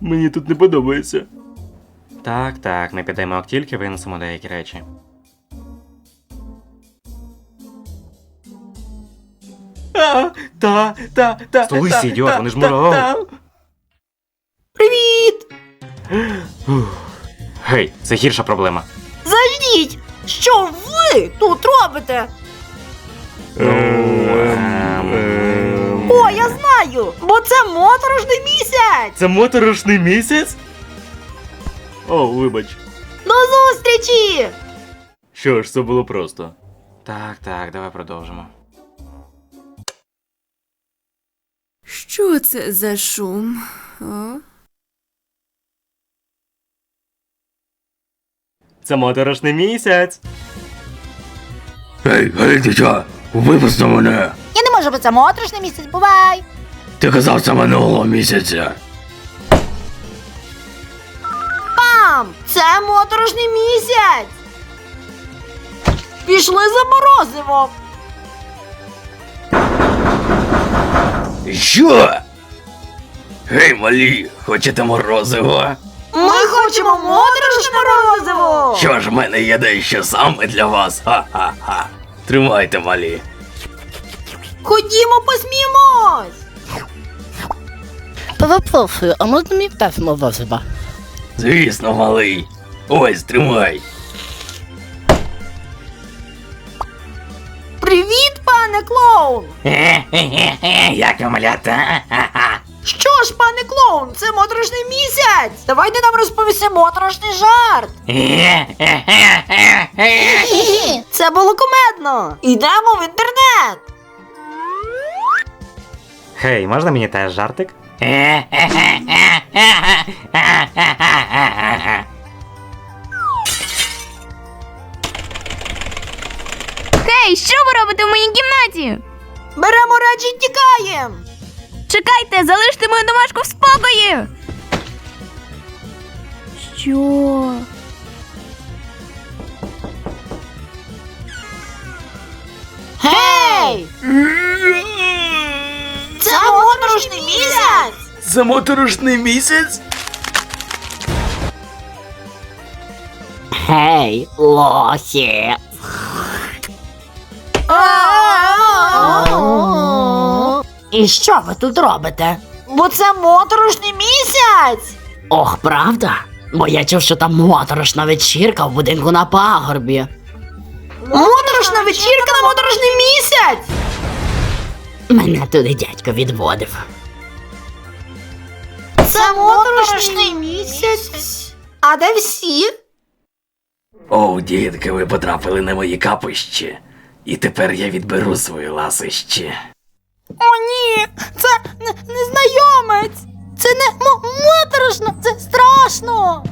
Мені тут не подобається. Так, так, ми підемо як тільки винесемо деякі речі. А, та, та, та. Столися, та, ідіот, та, вони ж та, та. Привіт! Гей, це гірша проблема. Заждіть! Що ви тут робите? Я знаю! Бо це моторошний місяць! Це моторошний місяць? О, вибач. До зустрічі! Що ж, це було просто. Так, так, давай продовжимо. Що це за шум? О? Це моторошний місяць. Ей, гей, випусти мене. Я не можу, бо це моторошний місяць, бувай! Ти казав це минулого місяця. Мам! Це моторошний місяць! Пішли за морозивом! Що? Гей, малі, хочете морозиво? Ми хочемо моторошне морозиво! Що ж, в мене є дещо саме для вас. Ха-ха-ха. Тримайте, малі. Ходімо посміємось! Перепрошую, а можна мені теж морозива? Звісно, малий. Ось, тримай. Привіт, пане клоун! Як малята? Що ж, пане клоун, це моторошний місяць! Давайте нам розповісти моторошний жарт! Це було кумедно! Йдемо в інтернет! Гей, можна мені теж жартик? Гей, що ви робите в моїй кімнаті? Беремо речі і тікаємо! Чекайте, залиште мою домашку в спокої. Що? Місяць! Це моторошний місяць? Гей, лохи! І що ви тут робите? Бо це моторошний місяць! Ох, правда? Бо я чув, що там моторошна вечірка в будинку на пагорбі. Моторошна вечірка на моторошний місяць! Мене туди дядько відводив. Це моторошний місяць. А де всі? О, дітки, ви потрапили на мої капищі. І тепер я відберу свої ласощі. О, ні! Це не- незнайомець! Це не мо- моторошно, це страшно!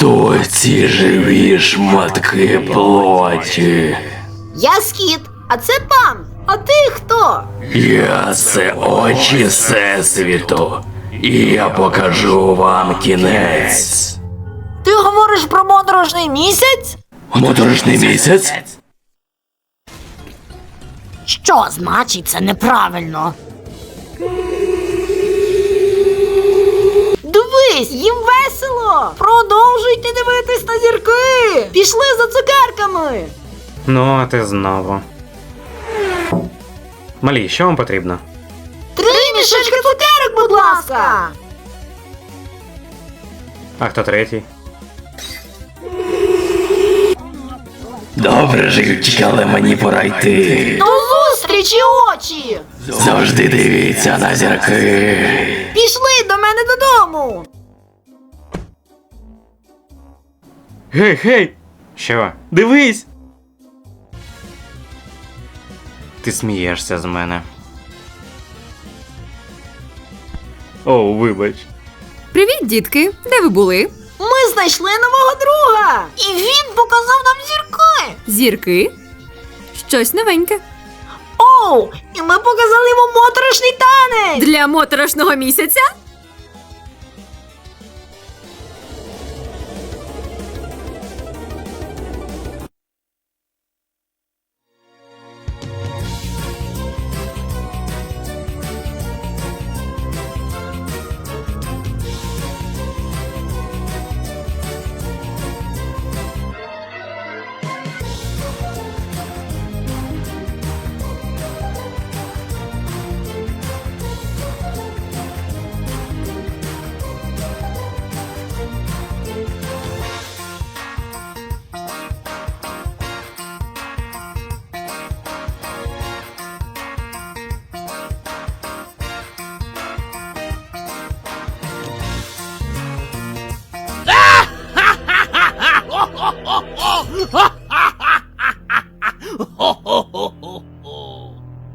Хто ці живі шматки плоті? Я скіт, а це пан. А ти хто? Я це очі Всесвіту, і я покажу вам кінець. Ти говориш про моторошний місяць? Моторошний місяць? Що значить це неправильно? Дивись, їм весело! Зірки! Пішли за цукерками! Ну, а ти знову. Малі, що вам потрібно? Три мішечки цукерок, будь ласка! А хто третій? Добре, живчик, але мені пора йти. До зустрічі, очі! Завжди дивіться на зірки. Пішли до мене додому! Гей, гей! Що? Дивись! Ти смієшся з мене. О, вибач. Привіт, дітки! Де ви були? Ми знайшли нового друга! І він показав нам зірки! Зірки? Щось новеньке. Оу! І ми показали йому моторошний танець! Для моторошного місяця?